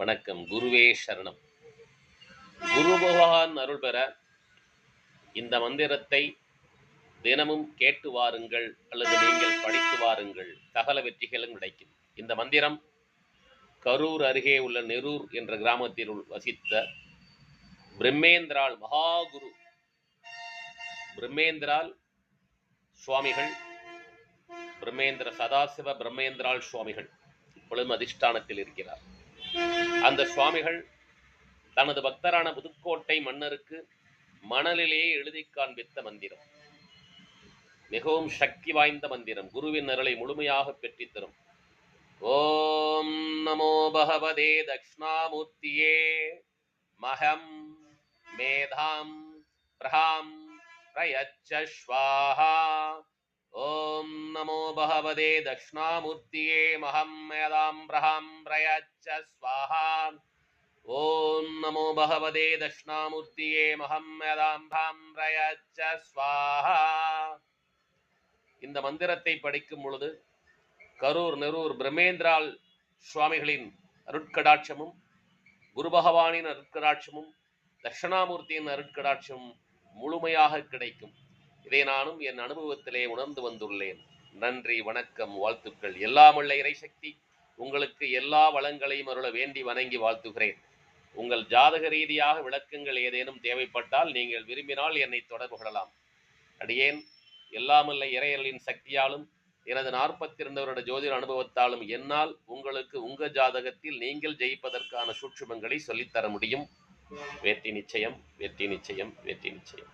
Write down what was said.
வணக்கம். குருவே சரணம். குரு பகவான் அருள் பெற இந்த மந்திரத்தை தினமும் கேட்டு வாருங்கள் அல்லது நீங்கள் படித்து வாருங்கள். சகல வெற்றிகளும் கிடைக்கும். இந்த மந்திரம் கரூர் அருகே உள்ள நெரூர் என்ற கிராமத்தில் வசித்த பிரம்மேந்திரால் மகாகுரு. பிரம்மேந்திரால் சுவாமிகள் பிரம்மேந்திர சதாசிவ பிரம்மேந்திரால் சுவாமிகள் இப்பொழுதும் அதிஷ்டானத்தில் இருக்கிறார். அந்த சுவாமிகள் தனது பக்தரான புதுக்கோட்டை மன்னருக்கு மணலிலே எழுதி காண்பித்த மந்திரம். மிகவும் சக்தி வாய்ந்த மந்திரம். குருவின் அருளை முழுமையாக பெற்றித்தரும் ஓம் நமோ பகவதே தக்ஷணாமூர்த்தியே. மகம் மேதாம் பிரஹாம் பிரயச்ச ஸ்வாஹா. ஓம் நமோ பகவதே தக்ஷணாமூர்த்தியே மகம் மேதாம் பிரஹாம் பிரயச்ச ஸ்வாஹா ஓம் நமோ பகவதே தக்ஷணாமூர்த்தியே மகம் மேதாம் பிராம் பிரயச்ச ஸ்வாஹா இந்த மந்திரத்தை படிக்கும் பொழுது கரூர் நெரூர் பிரம்மேந்திரால் சுவாமிகளின் அருட்கடாட்சமும் குரு பகவானின் அருட்கடாட்சமும் தட்சிணாமூர்த்தியின் அருட்கடாட்சமும் முழுமையாக கிடைக்கும். இதை நானும் என் அனுபவத்திலே உணர்ந்து வந்துள்ளேன். நன்றி வணக்கம் வாழ்த்துக்கள். எல்லாமுள்ள இறைசக்தி உங்களுக்கு எல்லா வளங்களையும் அருள வேண்டி வணங்கி வாழ்த்துகிறேன். உங்கள் ஜாதக ரீதியாக விளக்கங்கள் ஏதேனும் தேவைப்பட்டால் நீங்கள் விரும்பினால் என்னை தொடர்பு கொள்ளலாம். அடியேன் எல்லாமல்ல இறையர்களின் சக்தியாலும் எனது நாற்பத்தி இரண்டு வருட ஜோதிட அனுபவத்தாலும் என்னால் உங்களுக்கு உங்க ஜாதகத்தில் நீங்கள் ஜெயிப்பதற்கான சூட்சுமங்களை சொல்லித்தர முடியும். வெற்றி நிச்சயம் வெற்றி நிச்சயம் வெற்றி நிச்சயம்.